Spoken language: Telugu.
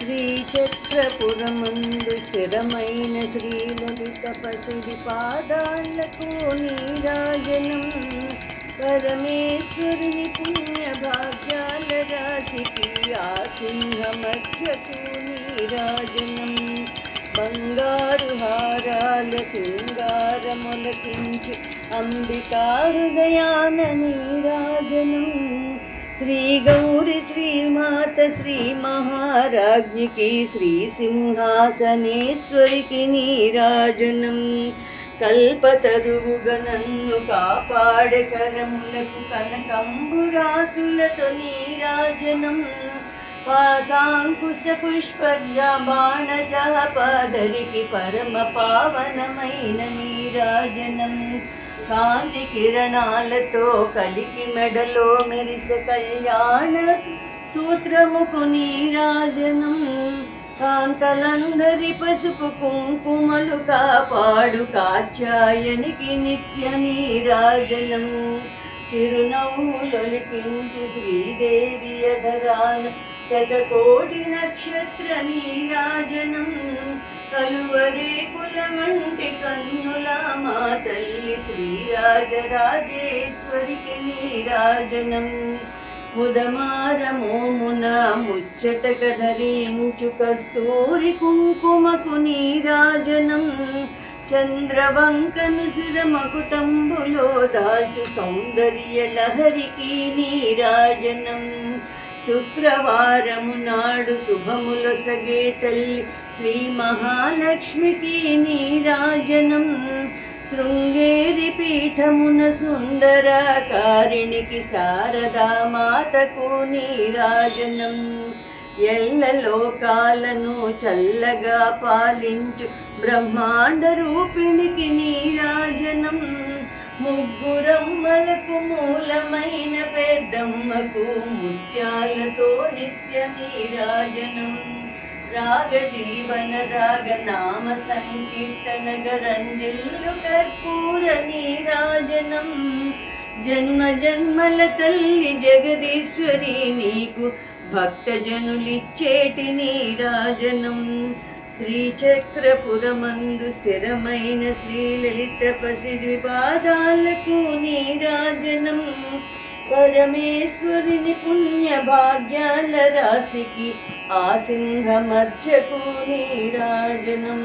శ్రీచక్రపురముందు స్థిరమైన శ్రీలలిత పసిడి పాదాలకు నీరాజనం. పరమేశ్వరుని పుణ్య భాగ్యాల రాశికి ఆ సింహమధ్యకు నీరాజనం. బంగారు హారాల శృంగారములకించి అంబికా హృదయాన నీరాజనం. శ్రీ గౌరి శ్రీమాత శ్రీ మహారాజ్ఞికి శ్రీ సింహాసనేశ్వరికి నీరాజనం కల్పతరువుగ నన్ను కాపాడే కనకంబురాసులతో నీరాజనం పాసాంకుశ పుష్పర్యా పరమ పావనమైన నీరాజనం కాంతి కిరణాలతో కలికి మెడలో మెరిసె కళ్యాణ సూత్రముకు నీరాజనం. కాంతలందరి పసుపు కుంకుమలు కాపాడు కాచాయనికి నిత్య నీరాజనం. చిరునవ్వులొలికించు శ్రీదేవి అధరాన శతకోటి నక్షత్ర నీరాజనం. కలువరే కులవంటి కన్నుల మా తల్లి శ్రీరాజరాజేశ్వరికి నీరాజనం. ముదమారమోమున ముచ్చటక ధరించు కస్తూరి కుంకుమకు నీరాజనం. చంద్రవంకను శిరమకుటంబులో దాల్చు సౌందర్య లహరికి నీరాజనం. శుక్రవారము నాడు శుభముల సగే తల్లి శ్రీ మహాలక్ష్మికి నీరాజనం. శృంగేరి పీఠమున సుందరకారిణికి శారదా మాతకు నీరాజనం. ఎల్ల లోకాలను చల్లగా పాలించు బ్రహ్మాండ రూపిణికి నీరాజనం. ముగ్గురమ్మలకు మూలమైన పెద్దమ్మకు ముత్యాలతో నిత్య నీరాజనం. రాగ జీవన రాగ నామ సంకీర్తన గరంజిల్లు కర్పూర నీరాజనం. జన్మ జన్మల తల్లి జగదీశ్వరి నీకు భక్తజనులిచ్చేటి నీరాజనం. శ్రీచక్రపురమందు స్థిరమైన శ్రీలలిత పసిడి పాదాలకు నీరాజనం. పరమేశ్వరిని పుణ్య భాగ్యాల రాశికి ఆ సింహమర్చకు నీరాజనం.